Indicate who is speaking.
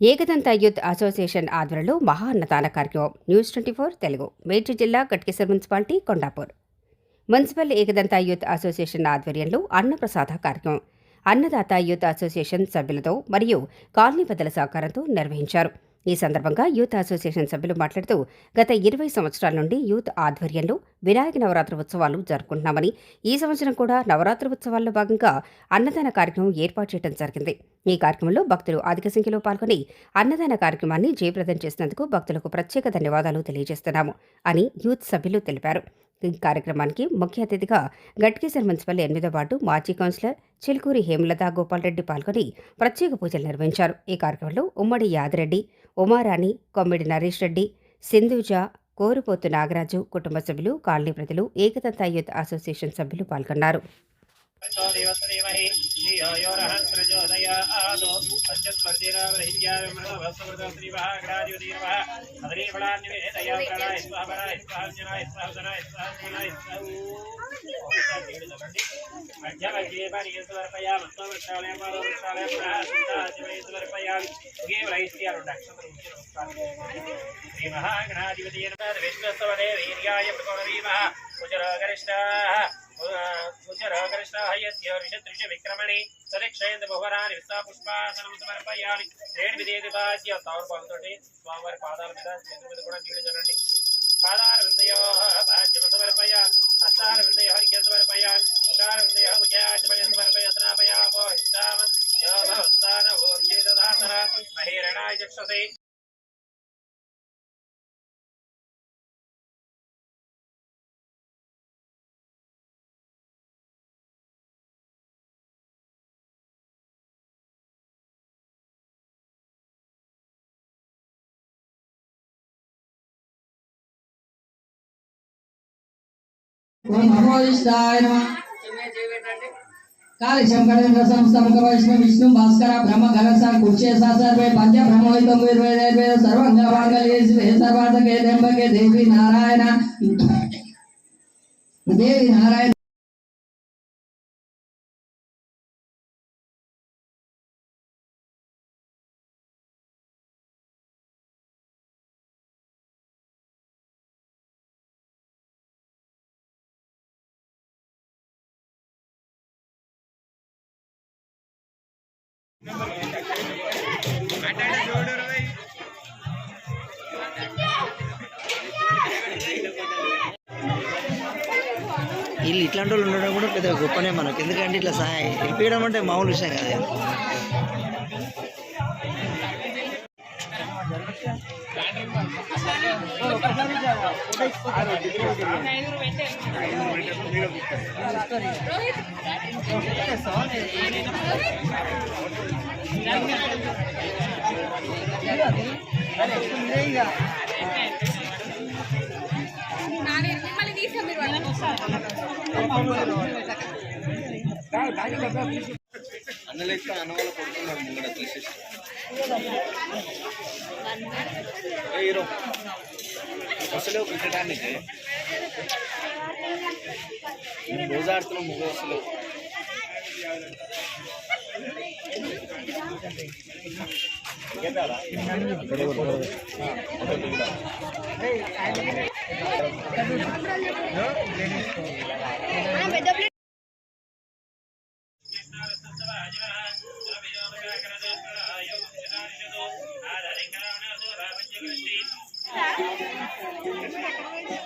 Speaker 1: Ekadanta youth association ఆధ్వర్యంలో మహా అన్నదాన కార్యక్రమం. News twenty four Telugu. Medchal జిల్లా Ghatkesar municipality Kondapur. Municipal Ekadanta youth association ఆధ్వర్యంలో అన్నప్రసాద కార్యక్రమం. అన్నదాత యూత్ అసోసియేషన్ సభ్యులతో మరియు కాలనీ పెద్దల సహకారంతో నిర్వహించారు. ఈ సందర్భంగా యూత్ అసోసియేషన్ సభ్యులు మాట్లాడుతూ గత ఇరవై సంవత్సరాల నుండి యూత్ ఆధ్వర్యంలో వినాయక నవరాత్రి ఉత్సవాలు జరుపుకుంటున్నామని ఈ సంవత్సరం కూడా నవరాత్రి ఉత్సవాల్లో భాగంగా అన్నదాన కార్యక్రమం ఏర్పాటు చేయడం జరిగింది. ఈ కార్యక్రమంలో భక్తులు అధిక సంఖ్యలో పాల్గొని అన్నదాన కార్యక్రమాన్ని జయప్రదం చేసినందుకు భక్తులకు ప్రత్యేక ధన్యవాదాలు తెలియజేస్తున్నాము అని యూత్ సభ్యులు తెలిపారు. కార్యక్రమానికి ముఖ్య అతిథిగా గట్కేసర్ మున్సిపల్ ఎనిమిదో వార్డు మాజీ కౌన్సిలర్ చిలుకూరి హేమలత గోపాల్రెడ్డి పాల్గొని ప్రత్యేక పూజలు నిర్వహించారు. ఈ కార్యక్రమంలో ఉమ్మడి యాదిరెడ్డి ఉమారాణి కొమ్మిడి నరేష్ రెడ్డి సింధుజ కోరుపోతు నాగరాజు కుటుంబ సభ్యులు కాలనీ ప్రజలు ఏకతంత యూత్ అసోసియేషన్ సభ్యులు పాల్గొన్నారు.
Speaker 2: प्रचोदयस्तेमहि श्रियो यो रहन् प्रचोदयादो अश्चत्पर्जिरावृहिर्यामृतभस्तमृतश्रीवः अदरीफलान्निवेदया प्रणाय स्वाहा प्रणाय स्वाहार्चनाय स्वाहसनाय स्वाहार्चनाय मध्यमगेपनिगे समर्पयामः स्ववृक्षालय पादवृक्षालय पुनः सुन्दाशिवये समर्पयामि युगे वैश्यारुडक्षत्रमुख्यनमस्कारः श्रीमहागणाधिपतेन विश्वस्तवने वीर्याय प्रकोणवीमः कुचरोगरिष्ठाः ఉచ్చరకృష్ణాహ్యస్య ఋషతృష విక్రమణి సదక్షయంత బహువరాని విస్తాపుష్పాసనం సమర్పయాలి రేణు విధేది బాధ్య తామరపాలతోటి స్వామివారి పాదాల మీద చేతుల మీద పాదార విందయో బాధ్యమ సమర్పయాలి హస్తార విందయో హరికేంత సమర్పయాలి ఉకార
Speaker 3: ఓం నమోదిష్టాయ నమ కాళి శంకరేంద్ర సంస్థ వైష్ణవ విష్ణు భాస్కర బ్రహ్మ గణస కుర్చేస సర్వే పంచ బ్రహ్మోహితం వేద సర్వంగ వాంగలే శివే సర్వార్థకే త్ర్యంబకే దేవి నారాయణ దేవి నారాయణ
Speaker 4: వీళ్ళు ఇట్లాంటి వాళ్ళు ఉండడం కూడా పెద్ద గొప్పనే మనకు. ఎందుకంటే ఇట్లా సహాయం వెళ్ళిపోయడం అంటే మామూలు విషయం కదా. అన్న లెక్క అన్న వాళ్ళు కొడుతున్నారు ముంగడ తీసేసి. అసలు పెట్టడానికి నేను రోజు ఆడుతున్నాం ముగ్గు అసలు. పెద్ద Thank you.